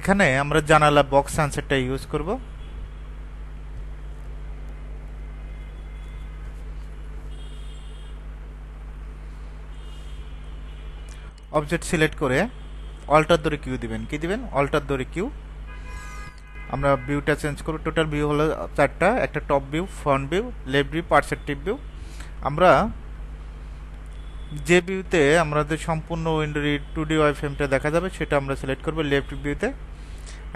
এখানে আমরা জানালা বক্স সানসেটটা ইউজ করব। অবজেক্ট সিলেক্ট করে অল্টার দরে কিউ দিবেন। কি দিবেন? অল্টার দরে কিউ আমরা ভিউটা চেঞ্জ করব। টোটাল ভিউ হলো চারটা, একটা top view front view left view perspective view আমরা যে ভিউতে আমাদের সম্পূর্ণ উইন্ডোর টু ডি ওয়াই ফ্রেমটা দেখা যাবে, সেটা আমরা সিলেক্ট করব লেফট ভিউতে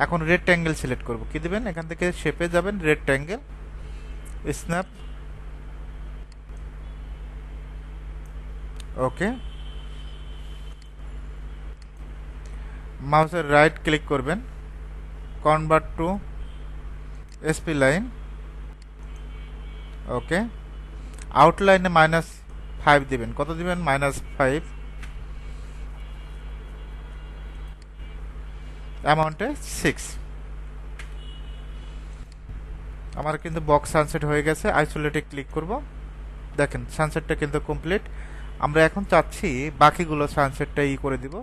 এখন রেড ট্যাঙ্গেল সিলেক্ট করব। কি দেবেন? এখান থেকে শেপে যাবেন রেড ট্যাঙ্গেল স্ন্যাপ ওকে মাউসের রাইট ক্লিক করবেন convert to spline okay আউটলাইনে মাইনাস ফাইভ দিবেন। কত দিবেন? মাইনাস ফাইভ অ্যামাউন্টে সিক্স আমার কিন্তু বক্স সানসেট হয়ে গেছে। আইসোলেটে ক্লিক করব। দেখেন সানসেটটা কিন্তু কমপ্লিট আমরা এখন চাচ্ছি বাকিগুলো সানসেটটা ই করে দিব।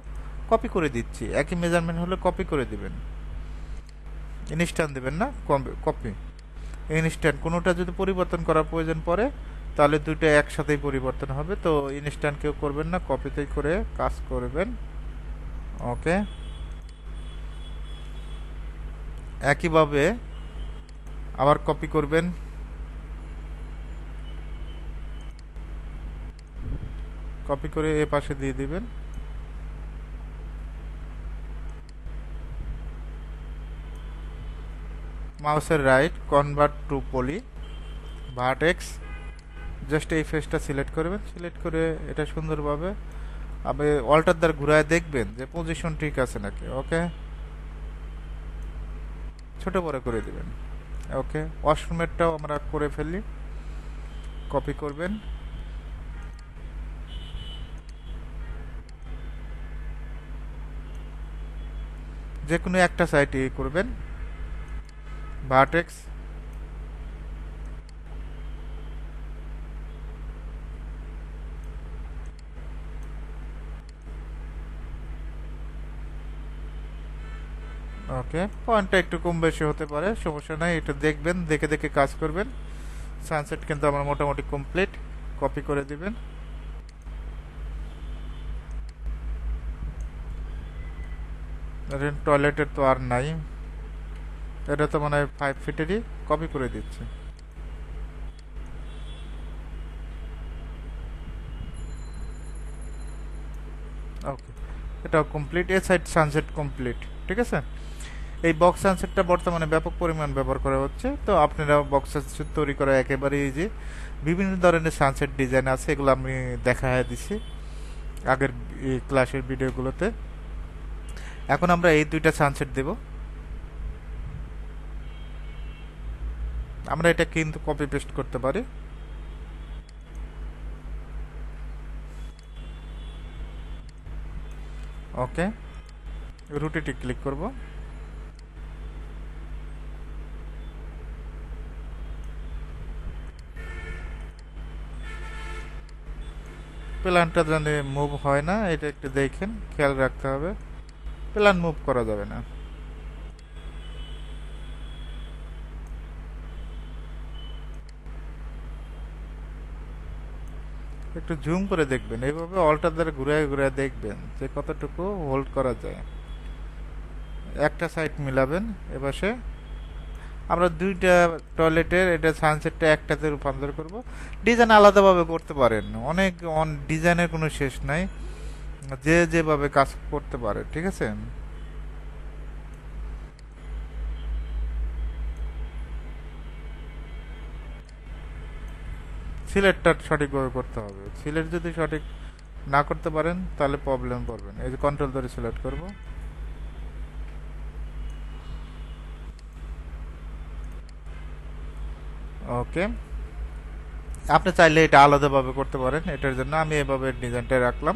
কপি করে দিচ্ছি। একই মেজারমেন্ট হলে কপি করে দিবেন। ইনস্ট্যান্ট দেবেন না? কপি ইনস্ট্যান্ট কোনোটা যদি পরিবর্তন করার প্রয়োজন পড়ে তাহলে দুটো একসাথেই পরিবর্তন হবে, তো ইনস্ট্যান্ট কেউ করবেন না কপিতেই করে কাজ করবেন। ওকে একইভাবে আবার কপি করবেন। কপি করে এ পাশে দিয়ে দিবেন। মাউসের right convert to poly vertex just এই ফেসটা সিলেক্ট করবেন সিলেক্ট করে এটা সুন্দরভাবে আপনি অল্টার দ্বার ঘুরায় দেখবেন যে পজিশন ঠিক আছে নাকি ওকে ছোট বড় করে দিবেন ওকে ওয়াশরুমেরটাও আমরা করে ফেলি কপি করবেন। যে কোনো একটা সাইটে করবেন ভার্টেক্স ওকে পয়েন্টটা একটু কম বেশি হতে পারে, সমস্যা নাই, এটা দেখবেন, দেখে দেখে কাজ করবেন। সানসেট কিন্তু আমার মোটামুটি কমপ্লিট কপি করে দিবেন। টয়লেটের তো আর নাই। এটা তো মানে ফাইভ ফিটেরই কপি করে দিচ্ছে। ওকে এটাও complete a side sunset complete ঠিক আছে? এই বক্স সানসেটটা বর্তমানে ব্যাপক পরিমাণ ব্যবহার করা হচ্ছে। তো আপনারা বক্স সানসেট তৈরি করা একেবারে ইজি বিভিন্ন ধরনের সানসেট ডিজাইন আছে, এগুলো আমি দেখা দিছি আগের ক্লাসের ভিডিওগুলোতে এখন আমরা এই দুইটা সানসেট দেব। আমরা এটা কিন্তু কপি পেস্ট করতে পারি। ওকে রুটিটি ক্লিক করব। প্ল্যানটা জানে মুভ হয় না, এটা একটু দেখেন, খেয়াল রাখতে হবে। প্ল্যান মুভ করা যাবে না। একটু জুম করে দেখবেন, এইভাবে অল্টার দ্বারা ঘুরায় ঘুরায় দেখবেন যে কতটুকু হোল্ড করা যায়। একটা সাইড মিলাবেন, এপাশে আমরা দুইটা টয়লেটের এটা সানসেটটা একটাতে রূপান্তর করব। ডিজাইন আলাদাভাবে করতে পারেন। অনেক অন ডিজাইনের কোনো শেষ নাই। যে যেভাবে কাজ করতে পারে, ঠিক আছে? সিলেটটা সঠিকভাবে করতে হবে। সিলেট যদি সঠিক না করতে পারেন, তাহলে প্রবলেম পড়বেন এই যে কন্ট্রোল ধরে সিলেক্ট করব। ওকে আপনি চাইলে এটা আলাদাভাবে করতে পারেন। এটার জন্য আমি এভাবে ডিজাইনটা রাখলাম।